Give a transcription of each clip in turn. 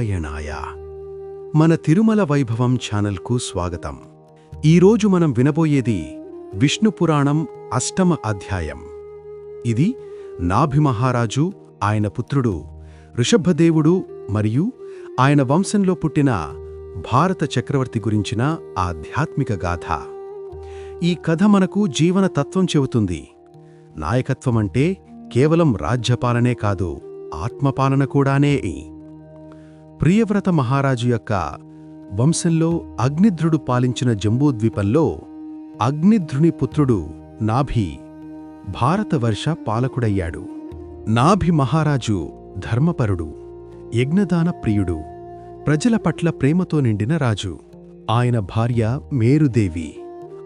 నారాయణాయ. మన తిరుమల వైభవం ఛానల్కు స్వాగతం. ఈరోజు మనం వినబోయేది విష్ణు పురాణం అష్టమ అధ్యాయం. ఇది నాభిమహారాజు ఆయన పుత్రుడు ఋషభదేవుడు మరియు ఆయన వంశంలో పుట్టిన భారత చక్రవర్తి గురించిన ఆధ్యాత్మిక గాథ. ఈ కథ మనకు జీవన తత్వం చెబుతుంది. నాయకత్వమంటే కేవలం రాజ్యపాలనే కాదు ఆత్మపాలన కూడానే ప్రియవ్రత మహారాజు యొక్క వంశంలో అగ్నిధ్రుడు పాలించిన జంబూద్వీపంలో అగ్నిధ్రుని పుత్రుడు నాభి భారతవర్ష పాలకుడయ్యాడు. నాభి మహారాజు ధర్మపరుడు యజ్ఞదాన ప్రియుడు ప్రజల పట్ల ప్రేమతో నిండిన రాజు. ఆయన భార్య మేరుదేవి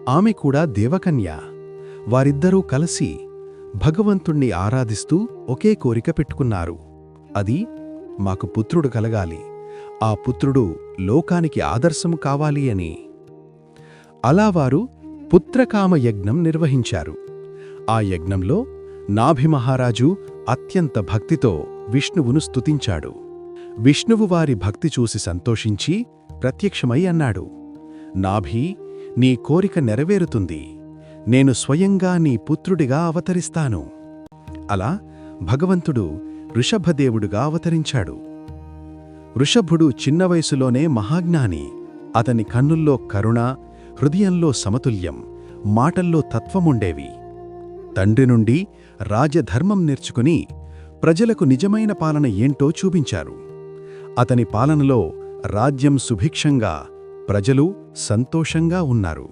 ఆమె కూడా దేవకన్య. వారిద్దరూ కలిసి భగవంతుణ్ణి ఆరాధిస్తూ ఒకే కోరిక పెట్టుకున్నారు. అది మాకు పుత్రుడు కలగాలి. ఆ పుత్రుడు లోకానికి ఆదర్శం కావాలి అని. అలా వారు పుత్రకామ యజ్ఞం నిర్వహించారు. ఆ యజ్ఞంలో నాభి మహారాజు అత్యంత భక్తితో విష్ణువును స్తుతించాడు. విష్ణువు వారి భక్తి చూసి సంతోషించి ప్రత్యక్షమై అన్నాడు నాభి నీ కోరిక నెరవేరుతుంది. నేను స్వయంగా నీ పుత్రుడిగా అవతరిస్తాను. అలా భగవంతుడు ఋషభదేవుడుగా అవతరించాడు. ఋషభుడు చిన్న వయసులోనే మహాజ్ఞాని. అతని కన్నుల్లో కరుణ హృదయంలో సమతుల్యం మాటల్లో తత్వముండేవి. తండ్రి నుండి రాజధర్మం నేర్చుకుని ప్రజలకు నిజమైన పాలన ఏంటో చూపించారు. అతని పాలనలో రాజ్యం సుభిక్షంగా ప్రజలు సంతోషంగా ఉన్నారు.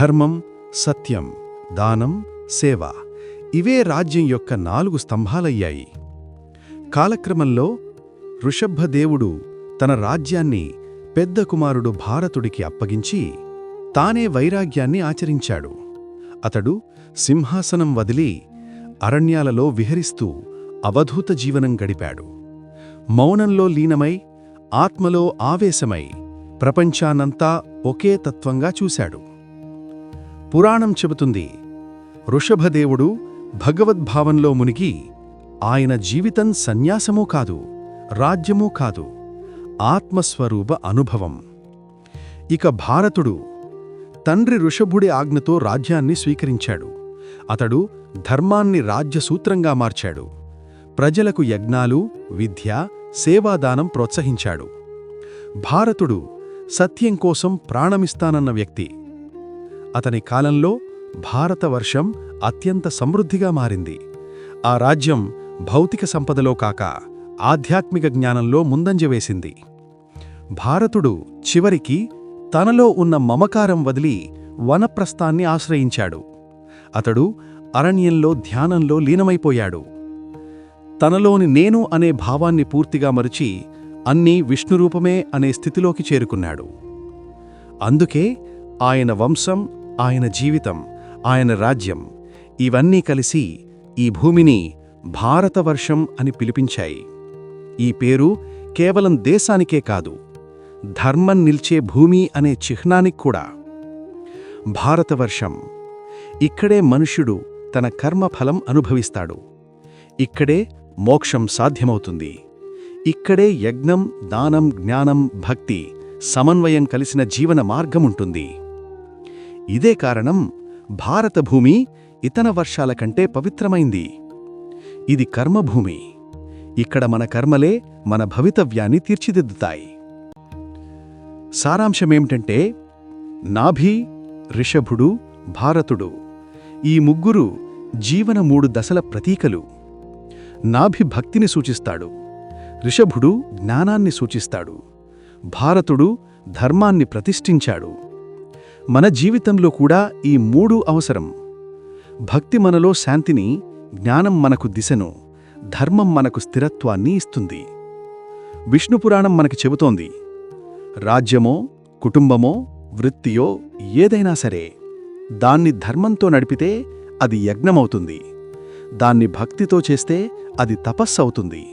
ధర్మం సత్యం దానం సేవ ఇవే రాజ్యం యొక్క నాలుగు స్తంభాలయ్యాయి. కాలక్రమంలో ఋషభదేవుడు తన రాజ్యాన్ని పెద్ద కుమారుడు భారతుడికి అప్పగించి తానే వైరాగ్యాన్ని ఆచరించాడు. అతడు సింహాసనం వదిలి అరణ్యాలలో విహరిస్తూ అవధూత జీవనం గడిపాడు. మౌనంలో లీనమై ఆత్మలో ఆవేశమై ప్రపంచానంతా ఒకే తత్వంగా చూశాడు. పురాణం చెబుతుంది ఋషభదేవుడు భగవద్భావంలో మునిగి ఆయన జీవితం సన్యాసమూ కాదు రాజ్యమూ కాదు ఆత్మస్వరూప అనుభవం. ఇక భారతుడు తండ్రి ఋషభుడి ఆజ్ఞతో రాజ్యాన్ని స్వీకరించాడు. అతడు ధర్మాన్ని రాజ్యసూత్రంగా మార్చాడు. ప్రజలకు యజ్ఞాలు విద్య సేవాదానం ప్రోత్సహించాడు. భారతుడు సత్యం కోసం ప్రాణమిస్తానన్న వ్యక్తి. అతని కాలంలో భారతవర్షం అత్యంత సమృద్ధిగా మారింది. ఆ రాజ్యం భౌతిక సంపదలో కాక ఆధ్యాత్మిక జ్ఞానంలో ముందంజ వేసింది. భారతుడు చివరికి తనలో ఉన్న మమకారం వదిలి వనప్రస్థాన్ని ఆశ్రయించాడు. అతడు అరణ్యంలో ధ్యానంలో లీనమైపోయాడు. తనలోని నేను అనే భావాన్ని పూర్తిగా మరిచి అన్నీ విష్ణురూపమే అనే స్థితిలోకి చేరుకున్నాడు. అందుకే ఆయన వంశం ఆయన జీవితం ఆయన రాజ్యం ఇవన్నీ కలిసి ఈ భూమిని భారతవర్షం అని పిలిపించాయి. ఈ పేరు కేవలం దేశానికే కాదు ధర్మం నిల్చే భూమి అనే చిహ్నానికి కూడా. భారతవర్షం ఇక్కడే మనుష్యుడు తన కర్మఫలం అనుభవిస్తాడు. ఇక్కడే మోక్షం సాధ్యమవుతుంది. ఇక్కడే యజ్ఞం దానం జ్ఞానం భక్తి సమన్వయం కలిసిన జీవన మార్గముంటుంది. ఇదే కారణం భారతభూమి ఇతర వర్షాల కంటే పవిత్రమైంది. ఇది కర్మభూమి. ఇక్కడ మన కర్మలే మన భవితవ్యాన్ని తీర్చిదిద్దుతాయి. సారాంశమేమిటంటే నాభి రిషభుడు భారతుడు. ఈ ముగ్గురు జీవన మూడు దశల ప్రతీకలు. నాభి భక్తిని సూచిస్తాడు. రిషభుడు జ్ఞానాన్ని సూచిస్తాడు. భారతుడు ధర్మాన్ని ప్రతిష్ఠించాడు. మన జీవితంలో కూడా ఈ మూడు అవసరం. భక్తి మనలో శాంతిని జ్ఞానం మనకు దిశను ధర్మం మనకు స్థిరత్వాన్ని ఇస్తుంది. విష్ణుపురాణం మనకి చెబుతోంది రాజ్యమో కుటుంబమో వృత్తియో ఏదైనా సరే దాన్ని ధర్మంతో నడిపితే అది యజ్ఞమవుతుంది. దాన్ని భక్తితో చేస్తే అది తపస్సవుతుంది.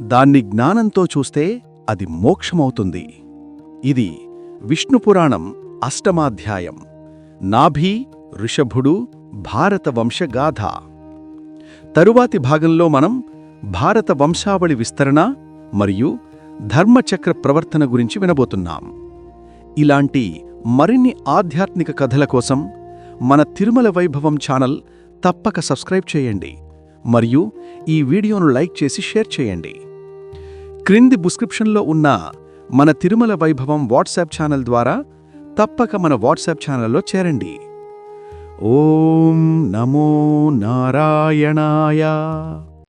దాన్ని జ్ఞానంతో చూస్తే అది మోక్షమవుతుంది. ఇది విష్ణుపురాణం అష్టమాధ్యాయం. నాభి ఋషభుడు భారతవంశగాథ తరువాతి భాగంలో మనం భారత వంశావళి విస్తరణ మరియు ధర్మచక్ర ప్రవర్తన గురించి వినబోతున్నాం. ఇలాంటి మరిన్ని ఆధ్యాత్మిక కథల కోసం మన తిరుమల వైభవం ఛానల్ తప్పక సబ్స్క్రైబ్ చేయండి మరియు ఈ వీడియోను లైక్ చేసి షేర్ చేయండి. క్రింది బుస్క్రిప్షన్లో ఉన్న మన తిరుమల వైభవం వాట్సాప్ ఛానల్ ద్వారా తప్పక మన వాట్సాప్ ఛానల్లో చేరండి. ॐ नमो नारायणाय।